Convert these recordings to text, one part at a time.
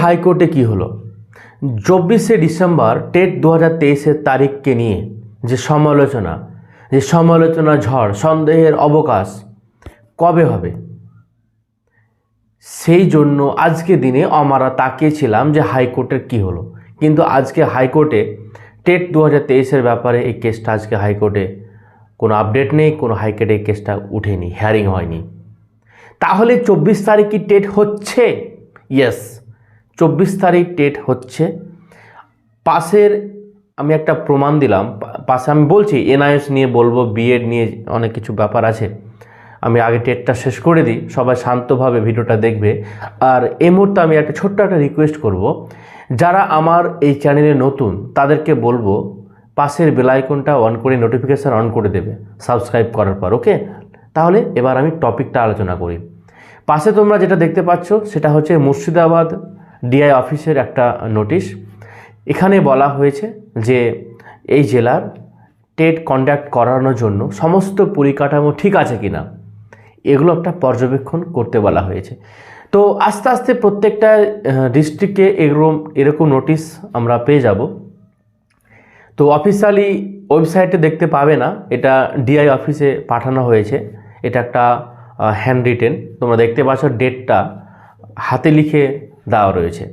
হাইকোর্টে কি হলো? চব্বিশে ডিসেম্বর টেট দু হাজার তেইশের তারিখকে নিয়ে যে সমালোচনা যে সমালোচনা ঝড়, সন্দেহের অবকাশ কবে হবে? সেই জন্য আজকে দিনে আমরা তাকিয়েছিলাম যে হাইকোর্টের কি হলো। কিন্তু আজকে হাইকোর্টে টেট দু হাজার তেইশের ব্যাপারে এই কেসটা আজকে হাইকোর্টে কোনো আপডেট নেই, কোনো হাইকোর্টে এই কেসটা উঠেনি হিয়ারিং হয়নি। তাহলে চব্বিশ তারিখ কি টেট হচ্ছে? ইয়েস চব্বিশ তারিখ টেট হচ্ছে। পাশের আমি একটা প্রমাণ দিলাম। পাশে আমি বলছি, এনআইএস নিয়ে বলব, বিএড নিয়ে অনেক কিছু ব্যাপার আছে। আমি আগে টেটটা শেষ করে দিই, সবাই শান্তভাবে ভিডিওটা দেখবে। আর এই মুহূর্তে আমি একটা ছোট্ট একটা রিকোয়েস্ট করব। যারা আমার এই চ্যানেলে নতুন, তাদেরকে বলব, পাশের বেলাইকনটা অন করে নোটিফিকেশান অন করে দেবে সাবস্ক্রাইব করার পর ওকে তাহলে এবার আমি টপিকটা আলোচনা করি। পাশে তোমরা যেটা দেখতে পাচ্ছ, সেটা হচ্ছে মুর্শিদাবাদ ডিআই অফিসের একটা নোটিশ। এখানে বলা হয়েছে যে এই জেলার টেট কন্ডাক্ট করানোর জন্য সমস্ত পরিকাঠামো ঠিক আছে কিনা, এগুলো একটা পর্যবেক্ষণ করতে বলা হয়েছে। তো আস্তে আস্তে প্রত্যেকটা ডিস্ট্রিক্টে এরকম এরকম নোটিশ আমরা পেয়ে যাব। তো অফিসিয়ালি ওয়েবসাইটে দেখতে পাবে না, এটা ডিআই অফিসে পাঠানো হয়েছে। এটা একটা হ্যান্ড রিটেন তোমরা দেখতে পাচ্ছ ডেটটা হাতে লিখে দেওয়া রয়েছে।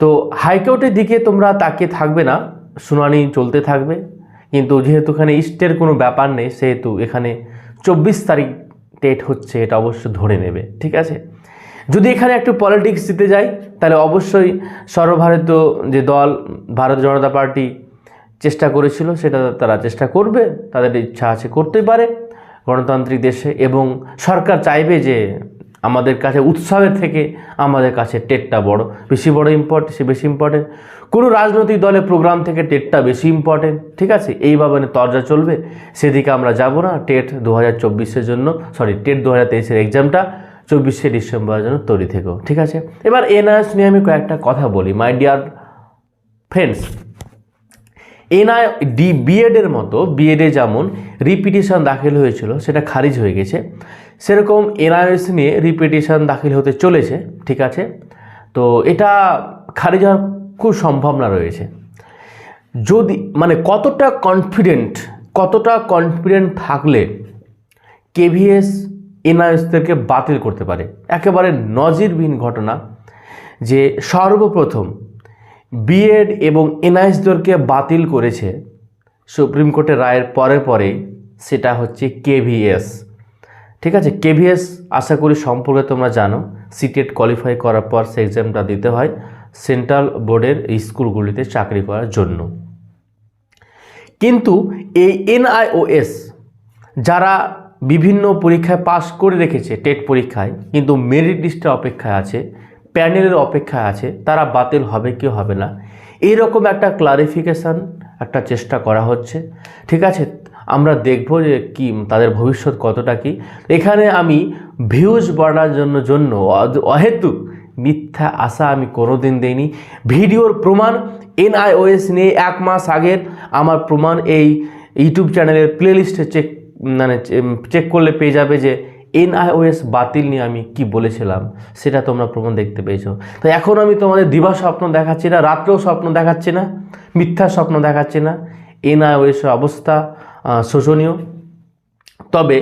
তো হাইকোর্টের দিকে তোমরা তাকিয়ে থাকবে না, শুনানি চলতে থাকবে। কিন্তু যেহেতু এখানে ইস্টের কোনো ব্যাপার নেই, সেহেতু এখানে চব্বিশ তারিখ ডেট হচ্ছে, এটা অবশ্য ধরে নেবে, ঠিক আছে? যদি এখানে একটু পলিটিক্স দিতে যাই, তাহলে অবশ্যই সর্বভারতীয় যে দল, ভারতীয় জনতা পার্টি চেষ্টা করেছিল, সেটা তারা চেষ্টা করবে, তাদের ইচ্ছা আছে করতেই পারে গণতান্ত্রিক দেশে এবং সরকার চাইবে যে আমাদের কাছে, উৎসবের থেকে আমাদের কাছে টেটটা বড়। বেশি বড় ইম্পর্টেন্ট সে বেশি ইম্পর্টেন্ট কোনো রাজনৈতিক দলের প্রোগ্রাম থেকে টেটটা বেশি ইম্পর্টেন্ট ঠিক আছে? এইভাবে তরজা চলবে। সেদিকে আমরা যাব না। টেট দু হাজার জন্য সরি টেট দু হাজার তেইশের এক্সামটা চব্বিশে ডিসেম্বরের জন্য তৈরি থেকেও, ঠিক আছে? এবার এনআইএস নিয়ে আমি কয়েকটা কথা বলি my dear friends NI D বিএডের মতো, বিএডে যেমন রিপিটিশন দাখিল হয়েছিল, সেটা খারিজ হয়ে গেছে। সেরকম এনআইএস নিয়ে রিপিটিশন দাখিল হতে চলেছে, ঠিক আছে? তো এটা খারিজ হওয়ার খুব সম্ভাবনা রয়েছে। যদি মানে কতটা কনফিডেন্ট কতটা কনফিডেন্ট থাকলে কেভিএস এনআইএসদেরকে বাতিল করতে পারে? একেবারে নজিরবিহীন ঘটনা যে সর্বপ্রথম বিএড এবং এনআইএসদেরকে বাতিল করেছে সুপ্রিম কোর্টের রায়ের পরে পরে, সেটা হচ্ছে কেভিএস ঠিক আছে কেভিএস আশা করি সম্পর্কে তোমরা জানো, সিটেট কোয়ালিফাই করার পর সে এক্সামটা দিতে হয় সেন্ট্রাল বোর্ডের স্কুলগুলিতে চাকরি করার জন্য। কিন্তু এই এনআইওএস যারা বিভিন্ন পরীক্ষায় পাশ করে রেখেছে, টেট পরীক্ষায়, কিন্তু মেরিট লিস্টের অপেক্ষায় আছে প্যানেলের অপেক্ষায় আছে, তারা বাতিল হবে কি হবে না। এই রকম একটা ক্লারিফিকেশান একটা চেষ্টা করা হচ্ছে। ঠিক আছে, আমরা দেখব যে কি, তাদের ভবিষ্যৎ কতটা কি। এখানে আমি ভিউজ বাড়ার জন্য জন্য অ- অহেতুক মিথ্যা আশা আমি কোনোদিন দেইনি। ভিডিওর প্রমাণ এনআইওএস নিয়ে এক মাস আগের আমার প্রমাণ এই ইউটিউব চ্যানেলের প্লেলিস্টে চেক মানে চেক করলে পেয়ে যাবে যে এনআইওএস বাতিল নিয়ে আমি কি বলেছিলাম, সেটা তোমরা প্রমাণ দেখতে পেয়েছ। তো এখন আমি তোমাদের দিবা স্বপ্ন দেখাচ্ছি না, রাত্রেও স্বপ্ন দেখাচ্ছি না মিথ্যা স্বপ্ন দেখাচ্ছি না। এনআইওএসের অবস্থা শোচনীয় তবে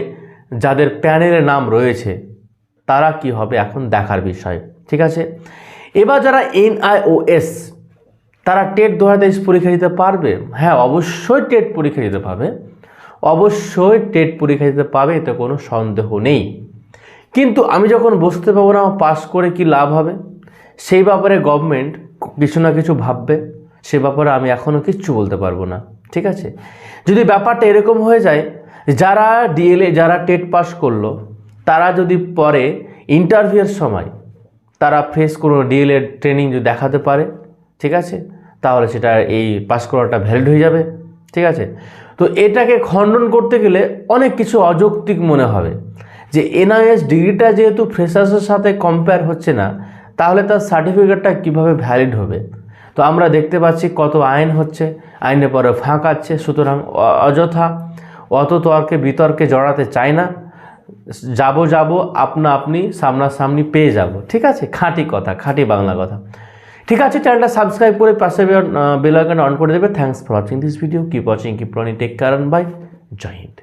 যাদের প্যানেলের নাম রয়েছে, তারা কি হবে এখন দেখার বিষয়, ঠিক আছে? এবার যারা এনআইওএস, তারা টেট দু হাজার তেইশ পরীক্ষা দিতে পারবে? হ্যাঁ অবশ্যই টেট পরীক্ষা দিতে পারবে। অবশ্যই টেট পরীক্ষা দিতে পাবে, এতে কোনো সন্দেহ নেই। কিন্তু আমি যখন বুঝতে পারব না আমার পাস করে কি লাভ হবে, সেই ব্যাপারে গভর্নমেন্ট কিছু না কিছু ভাববে, সে ব্যাপারে আমি এখনও কিচ্ছু বলতে পারব না, ঠিক আছে? যদি ব্যাপারটা এরকম হয়ে যায়, যারা ডিএলএ, যারা টেট পাস করল, তারা যদি পরে ইন্টারভিউয়ের সময় তারা ফ্রেশ কোনো ডিএলএড ট্রেনিং যদি দেখাতে পারে, ঠিক আছে? তাহলে সেটা এই পাস করাটা ভ্যালিড হয়ে যাবে, ঠিক আছে? তো এটাকে খণ্ডন করতে গেলে অনেক কিছু অযৌক্তিক মনে হবে। যে এনআইএস ডিগ্রিটা যেহেতু ফ্রেশার্সের সাথে কম্পেয়ার হচ্ছে না, তাহলে তার সার্টিফিকেটটা কীভাবে ভ্যালিড হবে? তো আমরা দেখতে পাচ্ছি কত আইন হচ্ছে, আইনের পরে ফাঁকাচ্ছে সুতরাং অযথা অত তর্কে বিতর্কে জড়াতে চাই না। যাব যাব, আপনা আপনি, সামনাসামনি পেয়ে যাব। ঠিক আছে? খাঁটি কথা, খাঁটি বাংলা কথা। ঠিক আছে চ্যানেলটা সাবস্ক্রাইব করে পাশে বেল অন করে দেবে। Thanks for watching this video keep watching keep running tech কারণ বাই জয় হিন্দ